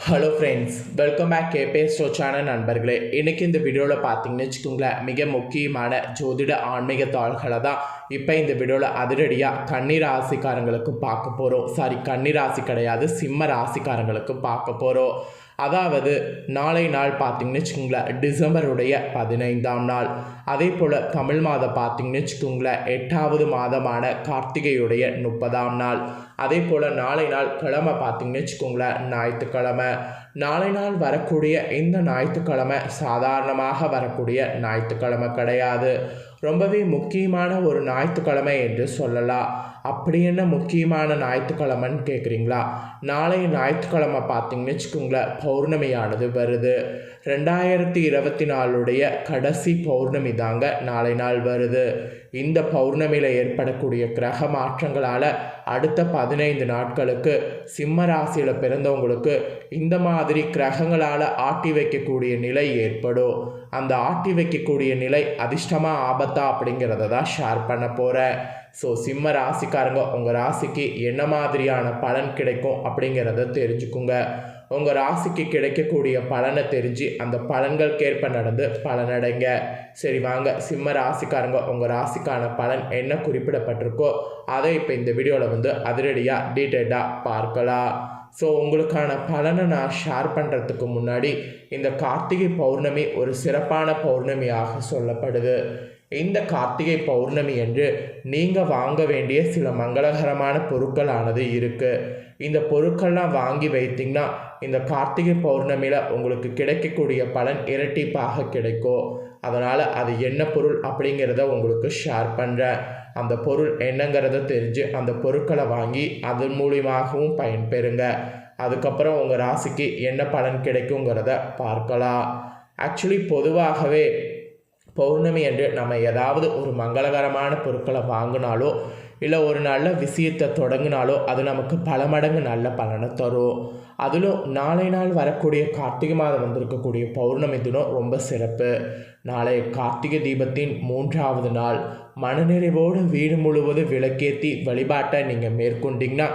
Hello friends welcome back கேபே ஸ்டோச்சான நண்பர்களே. இன்றைக்கி இந்த வீடியோவில் பார்த்தீங்கன்னு வச்சுக்கோங்களேன் மிக முக்கியமான ஜோதிட ஆன்மீக தாள்களை தான் இப்போ இந்த வீடியோவில் அதிரடியாக கன்னி ராசிக்காரங்களுக்கு பார்க்க போகிறோம் சாரி கன்னி ராசி கிடையாது சிம்ம ராசிக்காரங்களுக்கு பார்க்க போகிறோம் அதாவது நாளை நாள் பார்த்தீங்கன்னு வச்சுக்கோங்களேன் டிசம்பருடைய பதினைந்தாம் நாள். அதே போல் தமிழ் மாதம் பார்த்தீங்கன்னு வச்சுக்கோங்களேன் எட்டாவது மாதமான கார்த்திகையுடைய முப்பதாம் நாள். அதே போல் நாளை நாள் கிழமை பார்த்தீங்கன்னு வச்சுக்கோங்களேன் ஞாயிற்றுக்கிழமை. நாளை நாள் வரக்கூடிய இந்த ஞாயிற்றுக்கிழமை சாதாரணமாக வரக்கூடிய ஞாயிற்றுக்கிழமை கிடையாது. ரொம்பவே முக்கியமான ஒரு ஞாயிற்றுக்கிழமை என்று சொல்லலாம். அப்படி என்ன முக்கியமான ஞாயிற்றுக்கிழமைன்னு கேட்குறீங்களா நாளை ஞாயிற்றுக்கிழமை பார்த்தீங்கன்னு வச்சுக்கோங்களேன் பௌர்ணமியானது வருது. ரெண்டாயிரத்தி இருபத்தி நாலுடைய கடைசி பௌர்ணமி தாங்க நாளை நாள் வருது. இந்த பௌர்ணமியில் ஏற்படக்கூடிய கிரக மாற்றங்களால் அடுத்த பதினைந்து நாட்களுக்கு சிம்ம ராசியில் பிறந்தவங்களுக்கு இந்த மாதிரி கிரகங்களால் ஆட்டி வைக்கக்கூடிய நிலை ஏற்படும். அந்த ஆட்டி வைக்கக்கூடிய நிலை அதிர்ஷ்டமாக ஆபத்தா அப்படிங்கிறத தான் ஷேர் பண்ண போகிறேன் ஸோ சிம்ம ராசிக்காரங்க உங்கள் ராசிக்கு என்ன மாதிரியான பலன் கிடைக்கும் அப்படிங்கிறத தெரிஞ்சுக்குங்க. உங்கள் ராசிக்கு கிடைக்கக்கூடிய பலனை தெரிஞ்சு அந்த பலன்களுக்கேற்ப நடந்து பலனடைங்க. சரி வாங்க. சிம்ம ராசிக்காரங்க உங்கள் ராசிக்கான பலன் என்ன குறிப்பிடப்பட்டிருக்கோ அதை இப்போ இந்த வீடியோவில் வந்து அதிரடியாக டீட்டெயில்டாக பார்க்கலாம். ஸோ உங்களுக்கான பலனை நான் ஷேர் பண்ணுறதுக்கு முன்னாடி இந்த கார்த்திகை பௌர்ணமி ஒரு சிறப்பான பௌர்ணமியாக சொல்லப்படுது. இந்த கார்த்திகை பௌர்ணமி என்று நீங்கள் வாங்க வேண்டிய சில மங்களகரமான பொருட்களானது இருக்குது இந்த பொருட்கள்லாம் வாங்கி வைத்தீங்கன்னா இந்த கார்த்திகை பௌர்ணமியில் உங்களுக்கு கிடைக்கக்கூடிய பலன் இரட்டிப்பாக கிடைக்கும். அதனால் அது என்ன பொருள் அப்படிங்கிறத உங்களுக்கு ஷேர் பண்ணுறேன் அந்த பொருள் என்னங்கிறத தெரிஞ்சு அந்த பொருட்களை வாங்கி அதன் மூலியமாகவும் பயன்பெறுங்க. அதுக்கப்புறம் உங்கள் ராசிக்கு என்ன பலன் கிடைக்குங்கிறத பார்க்கலாம். ஆக்சுவலி பொதுவாகவே பௌர்ணமி அன்று நம்ம ஏதாவது ஒரு மங்களகரமான பொருட்களை வாங்கினாலோ இல்லை ஒரு நல்ல விஷயத்தை தொடங்கினாலோ அது நமக்கு பல மடங்கு நல்ல பலனை தரும். அதிலும் நாளை நாள் வரக்கூடிய கார்த்திகை மாதம் வந்திருக்கக்கூடிய பௌர்ணமி தினம் ரொம்ப சிறப்பு. நாளை கார்த்திகை தீபத்தின் மூன்றாவது நாள். மனநிறைவோடு வீடு முழுவதும் விளக்கேற்றி வழிபாட்டை நீங்கள் மேற்கொண்டீங்கன்னா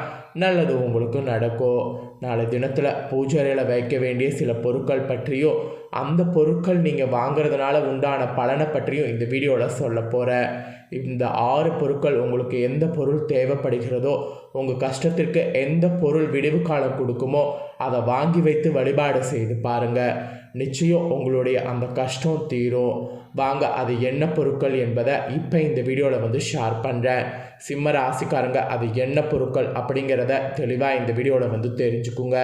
நல்லது உங்களுக்கு நடக்கும். நாளை தினத்தில் பூஜையில் வைக்க வேண்டிய சில பொருட்கள் பற்றியோ அந்த பொருட்கள் நீங்கள் வாங்குறதுனால உண்டான பலனை பற்றியும் இந்த வீடியோவில் சொல்ல போகிறேன் இந்த ஆறு பொருட்கள் உங்களுக்கு எந்த பொருள் தேவைப்படுகிறதோ உங்கள் கஷ்டத்திற்கு எந்த பொருள் விடிவு காலம் கொடுக்குமோ அதை வாங்கி வைத்து வழிபாடு செய்து பாருங்கள் நிச்சயம் உங்களுடைய அந்த கஷ்டம் தீரும். வாங்க அது என்ன பொருட்கள் என்பதை இப்போ இந்த வீடியோவில் வந்து ஷேர் பண்ணுறேன் சிம்ம ராசிக்காரங்க அது என்ன பொருட்கள் அப்படிங்கிறத தெளிவாக இந்த வீடியோவில் வந்து தெரிஞ்சுக்குங்க.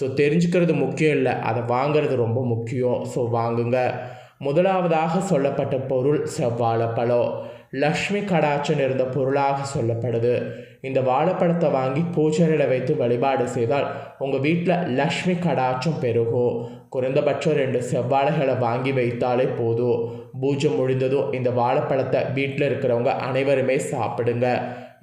ஸோ தெரிஞ்சுக்கிறது முக்கியம் இல்லை அதை வாங்குறது ரொம்ப முக்கியம். ஸோ வாங்குங்க. முதலாவதாக சொல்லப்பட்ட பொருள் செவ்வாழைப்பழம் லக்ஷ்மி கடாட்சன் இருந்த பொருளாக சொல்லப்படுது. இந்த வாழைப்பழத்தை வாங்கி பூஜையில் வைத்து வழிபாடு செய்தால் உங்கள் வீட்டில் லக்ஷ்மி கடாட்சம் பெருகும். குறைந்தபட்சம் ரெண்டு செவ்வாழைகளை வாங்கி வைத்தாலே போதும். பூஜை முடிந்ததும் இந்த வாழைப்பழத்தை வீட்டில் இருக்கிறவங்க அனைவருமே சாப்பிடுங்க.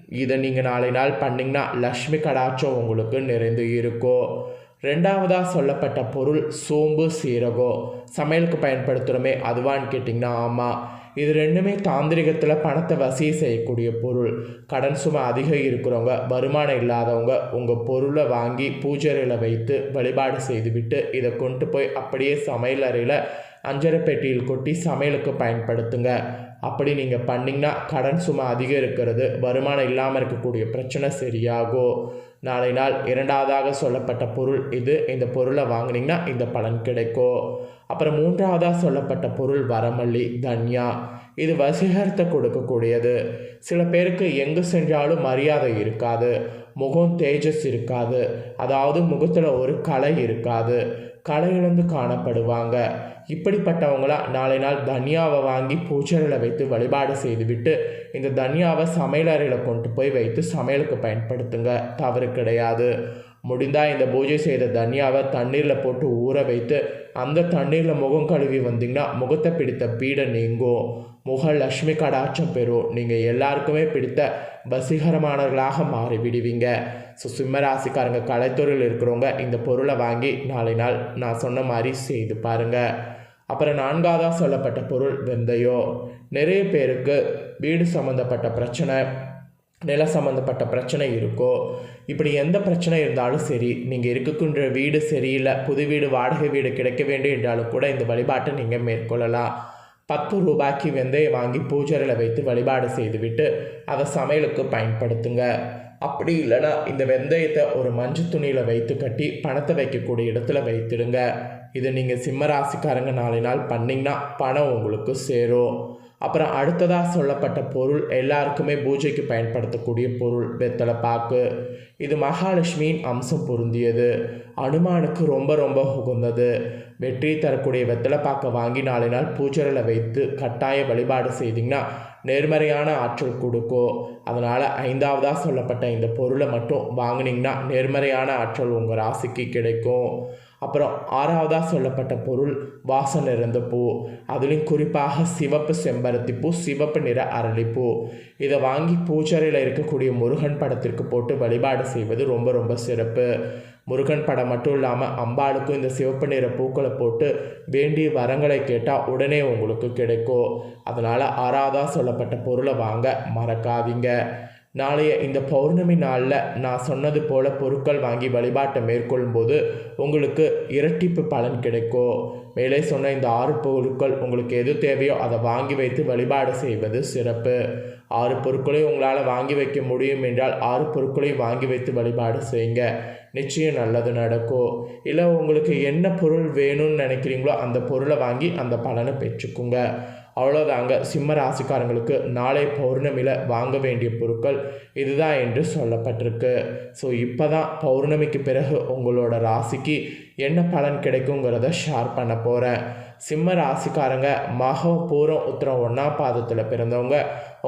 இதை நீங்கள் நாளை நாள் பண்ணிங்கன்னா லக்ஷ்மி கடாட்சம் உங்களுக்கு நிறைந்து இருக்கும். ரெண்டாவதாக சொல்லப்பட்ட பொருள் சோம்பு சீரகம். சமையலுக்கு பயன்படுத்துகிறோமே அதுவான்னு கேட்டிங்கன்னா ஆமாம் இது ரெண்டுமே தாந்திரிகத்தில் பணத்தை வசதி செய்யக்கூடிய பொருள். கடன் சுமை அதிகம் இருக்கிறவங்க வருமானம் இல்லாதவங்க உங்கள் பொருளை வாங்கி பூஜையில் வைத்து வழிபாடு செய்துவிட்டு இதை கொண்டு போய் அப்படியே சமையல் அறையில் அஞ்சரை பெட்டியில் கொட்டி சமையலுக்கு பயன்படுத்துங்க. அப்படி நீங்கள் பண்ணிங்கன்னா கடன் சுமை அதிகம் இருக்கிறது வருமானம் இல்லாமல் இருக்கக்கூடிய பிரச்சனை சரியாகும் நாளை நாள் இரண்டாவதாக சொல்லப்பட்ட பொருள் இது. இந்த பொருளை வாங்கினீங்கன்னா இந்த பலன் கிடைக்கும். அப்புறம் மூன்றாவதாக சொல்லப்பட்ட பொருள் வரமல்லி தன்யா. இது வசீகரத்தை கொடுக்கக்கூடியது. சில பேருக்கு எங்கு சென்றாலும் மரியாதை இருக்காது. முகம் தேஜஸ் இருக்காது. அதாவது முகத்தில் ஒரு கலை இருக்காது. கலை காணப்படுவாங்க. இப்படிப்பட்டவங்களாம் நாளை நாள் தனியாவை வாங்கி பூஜையில் வைத்து வழிபாடு செய்துவிட்டு இந்த தனியாவை சமையலறையில் கொண்டு போய் வைத்து சமையலுக்கு பயன்படுத்துங்க. தவறு கிடையாது. முடிந்தால் இந்த பூஜை செய்த தனியாவை தண்ணீரில் போட்டு ஊற வைத்து அந்த தண்ணீரில் முகம் கழுவி வந்தீங்கன்னா முகத்தை பிடித்த பீடை நீங்கும். முக லக்ஷ்மி கடாட்சம் பெறும். நீங்கள் எல்லாருக்குமே பிடித்த வசீகரமானவர்களாக மாறி விடுவீங்க ஸோ சிம்மராசிக்காரங்க கலைத்துறையில் இருக்கிறவங்க இந்த பொருளை வாங்கி நாளை நாள் நான் சொன்ன மாதிரி செய்து பாருங்கள் அப்புறம் நான்காவதாக சொல்லப்பட்ட பொருள் வெந்தயம் நிறைய பேருக்கு வீடு சம்மந்தப்பட்ட பிரச்சனை நில சம்மந்தப்பட்ட பிரச்சனை இருக்கோ. இப்படி எந்த பிரச்சனை இருந்தாலும் சரி நீங்கள் இருக்கக்கூடிய வீடு சரியில்லை புது வீடு வாடகை வீடு கிடைக்க வேண்டும் என்றாலும் கூட இந்த வழிபாட்டை நீங்கள் மேற்கொள்ளலாம். பத்து ரூபாய்க்கு வெந்தயம் வாங்கி பூஜையில் வைத்து வழிபாடு செய்துவிட்டு அதை சமையலுக்கு பயன்படுத்துங்க. அப்படி இல்லைன்னா இந்த வெந்தயத்தை ஒரு மஞ்சள் துணியில் வைத்து கட்டி பணத்தை வைக்கக்கூடிய இடத்துல வைத்திடுங்க. இதை நீங்கள் சிம்ம ராசிக்காரங்க நாளை நாள் பண்ணிங்கன்னா பணம் உங்களுக்கு சேரும். அப்புறம் அடுத்ததாக சொல்லப்பட்ட பொருள் எல்லாருக்குமே பூஜைக்கு பயன்படுத்தக்கூடிய பொருள் வெத்தலை பாக்கு. இது மகாலட்சுமியின் அம்சம் பொருந்தியது. அனுமானுக்கு ரொம்ப ரொம்ப உகந்தது. வெற்றி தரக்கூடிய வெத்தலை பாக்கை வாங்கி நாளை நாள் பூஜையில் வைத்து கட்டாய வழிபாடு செய்தீங்கன்னா நேர்மறையான ஆற்றல் கொடுக்கும். அதனால் ஐந்தாவதாக சொல்லப்பட்ட இந்த பொருளை மட்டும் வாங்கினீங்கன்னா நேர்மறையான ஆற்றல் உங்கள் ராசிக்கு கிடைக்கும். அப்புறம் ஆறாவதாக சொல்லப்பட்ட பொருள் வாசம் நிறைந்த பூ. அதுலேயும் குறிப்பாக சிவப்பு செம்பருத்தி பூ சிவப்பு நிற அரளிப்பூ இதை வாங்கி பூச்சரையில் இருக்கக்கூடிய முருகன் படத்திற்கு போட்டு வழிபாடு செய்வது ரொம்ப ரொம்ப சிறப்பு. முருகன் படம் மட்டும் இல்லாமல் அம்பாளுக்கும் இந்த சிவப்பு நிற பூக்களை போட்டு வேண்டிய வரங்களை கேட்டால் உடனே உங்களுக்கு கிடைக்கும். அதனால் ஆறாவதாக சொல்லப்பட்ட பொருளை வாங்க மறக்காதீங்க. நாளைய இந்த பௌர்ணமி நாளில் நான் சொன்னது போல் பொருட்கள் வாங்கி வழிபாட்டை மேற்கொள்ளும்போது உங்களுக்கு இரட்டிப்பு பலன் கிடைக்கும் மேலே சொன்ன இந்த ஆறு பொருட்கள் உங்களுக்கு எது தேவையோ அதை வாங்கி வைத்து வழிபாடு செய்வது சிறப்பு. ஆறு பொருட்களையும் உங்களால் வாங்கி வைக்க முடியும் என்றால் ஆறு பொருட்களையும் வாங்கி வைத்து வழிபாடு செய்யுங்க. நிச்சயம் நல்லது நடக்கும் இல்லை உங்களுக்கு என்ன பொருள் வேணும்னு நினைக்கிறீங்களோ அந்த பொருளை வாங்கி அந்த பலனை பெற்றுக்குங்க. அவ்வளோதாங்க சிம்ம ராசிக்காரங்களுக்கு நாளை பௌர்ணமியில் வாங்க வேண்டிய பொருட்கள் இதுதான் என்று சொல்லப்பட்டிருக்கு. ஸோ இப்போ தான் பௌர்ணமிக்கு பிறகு உங்களோட ராசிக்கு என்ன பலன் கிடைக்குங்கிறத ஷேர் பண்ண போகிறேன் சிம்ம ராசிக்காரங்க மகம் பூரம் உத்திரம் ஒன்றாம் பாதத்தில் பிறந்தவங்க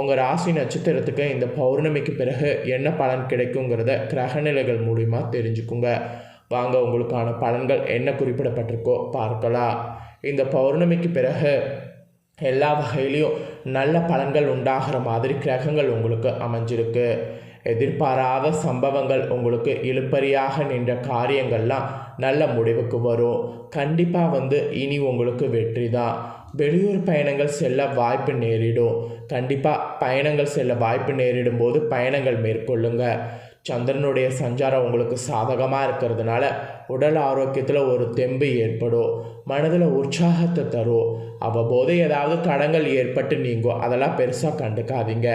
உங்கள் ராசி நட்சத்திரத்துக்கு இந்த பௌர்ணமிக்கு பிறகு என்ன பலன் கிடைக்குங்கிறத கிரகநிலைகள் மூலிமா தெரிஞ்சுக்குங்க. வாங்க உங்களுக்கான பலன்கள் என்ன குறிப்பிடப்பட்டிருக்கோ பார்க்கலாம். இந்த பௌர்ணமிக்கு பிறகு எல்லா வகையிலையும் நல்ல பலன்கள் உண்டாகிற மாதிரி கிரகங்கள் உங்களுக்கு அமைஞ்சிருக்கு. எதிர்பாராத சம்பவங்கள் உங்களுக்கு இழுப்பறியாக நின்ற காரியங்கள்லாம் நல்ல முடிவுக்கு வரும். கண்டிப்பாக வந்து இனி உங்களுக்கு வெற்றி தான். வெளியூர் பயணங்கள் செல்ல வாய்ப்பு நேரிடும். கண்டிப்பாக பயணங்கள் செல்ல வாய்ப்பு நேரிடும் போது பயணங்கள் மேற்கொள்ளுங்க. சந்திரனுடைய சஞ்சாரம் உங்களுக்கு சாதகமாக இருக்கிறதுனால உடல் ஆரோக்கியத்தில் ஒரு தெம்பு ஏற்படும். மனதில் உற்சாகத்தை தரும். அவ்வப்போது ஏதாவது தடங்கள் ஏற்பட்டு நீங்கும் அதெல்லாம் பெருசாக கண்டுக்காதீங்க.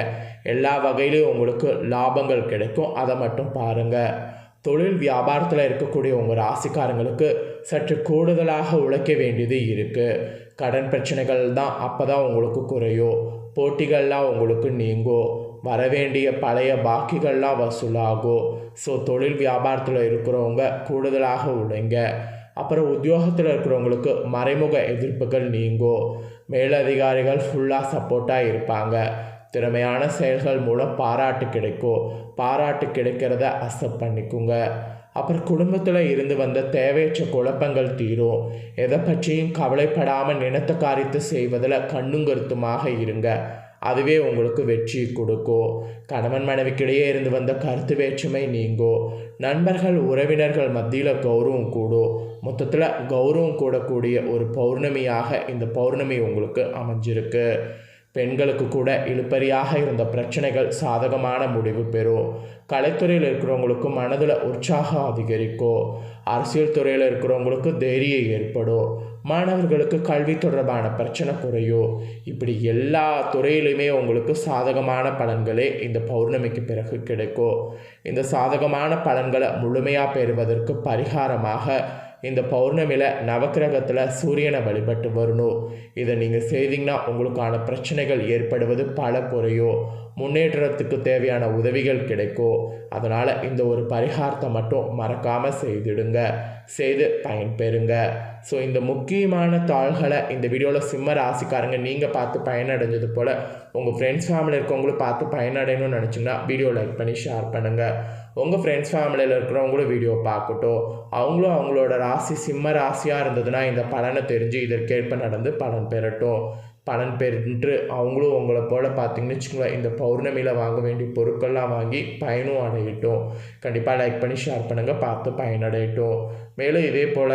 எல்லா வகையிலையும் உங்களுக்கு லாபங்கள் கிடைக்கும். அதை மட்டும் பாருங்கள் தொழில் வியாபாரத்தில் இருக்கக்கூடிய உங்கள் ராசிக்காரங்களுக்கு சற்று கூடுதலாக உழைக்க வேண்டியது இருக்குது கடன் பிரச்சனைகள் தான் அப்போ தான் உங்களுக்கு குறையும் போட்டிகள்லாம் உங்களுக்கு நீங்கும் வரவேண்டிய பழைய பாக்கிகள்லாம் வசூலாகும் ஸோ தொழில் வியாபாரத்தில் இருக்கிறவங்க கூடுதலாக உழைங்க அப்புறம் உத்தியோகத்தில் இருக்கிறவங்களுக்கு மறைமுக எதிர்ப்புகள் நீங்கும் மேலதிகாரிகள் ஃபுல்லாக சப்போர்ட்டாக இருப்பாங்க. திறமையான செயல்கள் மூலம் பாராட்டு கிடைக்கும். பாராட்டு கிடைக்கிறத அக்செப்ட் பண்ணிக்குங்க. அப்புறம் குடும்பத்தில் இருந்து வந்த தேவையற்ற குழப்பங்கள் தீரும். எதை பற்றியும் கவலைப்படாமல் நினைத்த காரியத்தை செய்வதில் கண்ணும் கருத்துமாக இருங்க. அதுவே உங்களுக்கு வெற்றி கொடுக்கும் கணவன் மனைவிக்கிடையே இருந்து வந்த கருத்து வேற்றுமை நீங்கும் நண்பர்கள் உறவினர்கள் மத்தியில் கௌரவம் கூடும் மொத்தத்தில் கௌரவம் கூடக்கூடிய ஒரு பௌர்ணமியாக இந்த பௌர்ணமி உங்களுக்கு அமைஞ்சிருக்கு. பெண்களுக்கு கூட இழுப்பறியாக இருந்த பிரச்சனைகள் சாதகமான முடிவு பெறும் கலைத்துறையில் இருக்கிறவங்களுக்கு மனதில் உற்சாகம் அதிகரிக்கும் அரசியல் துறையில் இருக்கிறவங்களுக்கு தைரியம் ஏற்படும் மாணவர்களுக்கு கல்வி தொடர்பான பிரச்சனை குறையும் இப்படி எல்லா துறையிலுமே உங்களுக்கு சாதகமான பலன்களே இந்த பௌர்ணமிக்கு பிறகு கிடைக்கும் இந்த சாதகமான பலன்களை முழுமையாக பெறுவதற்கு பரிகாரமாக இந்த பௌர்ணமியில் நவக்கிரகத்தில் சூரியனை வழிபட்டு வரணும். இதை நீங்கள் செய்தீங்கன்னா உங்களுக்கான பிரச்சனைகள் ஏற்படுவது பல குறையும். முன்னேற்றத்துக்கு தேவையான உதவிகள் கிடைக்கும். அதனால் இந்த ஒரு பரிகாரத்தை மட்டும் மறக்காமல் செய்திடுங்க. செய்து பயன்பெறுங்க. ஸோ இந்த முக்கியமான தாள்களை இந்த வீடியோவில் சிம்ம ராசிக்காரங்க நீங்கள் பார்த்து பயனடைஞ்சது போல் உங்கள் ஃப்ரெண்ட்ஸ் ஃபேமிலி இருக்கவங்களும் பார்த்து பயனடையணும்னு நினச்சிங்கன்னா வீடியோ லைக் பண்ணி ஷேர் பண்ணுங்கள் உங்கள் ஃப்ரெண்ட்ஸ் ஃபேமிலியில் இருக்கிறவங்களும் வீடியோ பார்க்கட்டும். அவங்களும் அவங்களோட ராசி சிம்ம ராசியாக இருந்ததுன்னா இந்த பலனை தெரிஞ்சு இதற்கேற்ப நடந்து பலன் பெறட்டும். பலன் பெற்று அவங்களும் உங்களை போல் பார்த்தீங்கன்னு வச்சுக்கோங்களேன் இந்த பௌர்ணமியில் வாங்க வேண்டிய பொருட்கள்லாம் வாங்கி பயனும் அடையட்டும். கண்டிப்பாக லைக் பண்ணி ஷேர் பண்ணுங்கள் பார்த்து பயனடையட்டும். மேலும் இதே போல்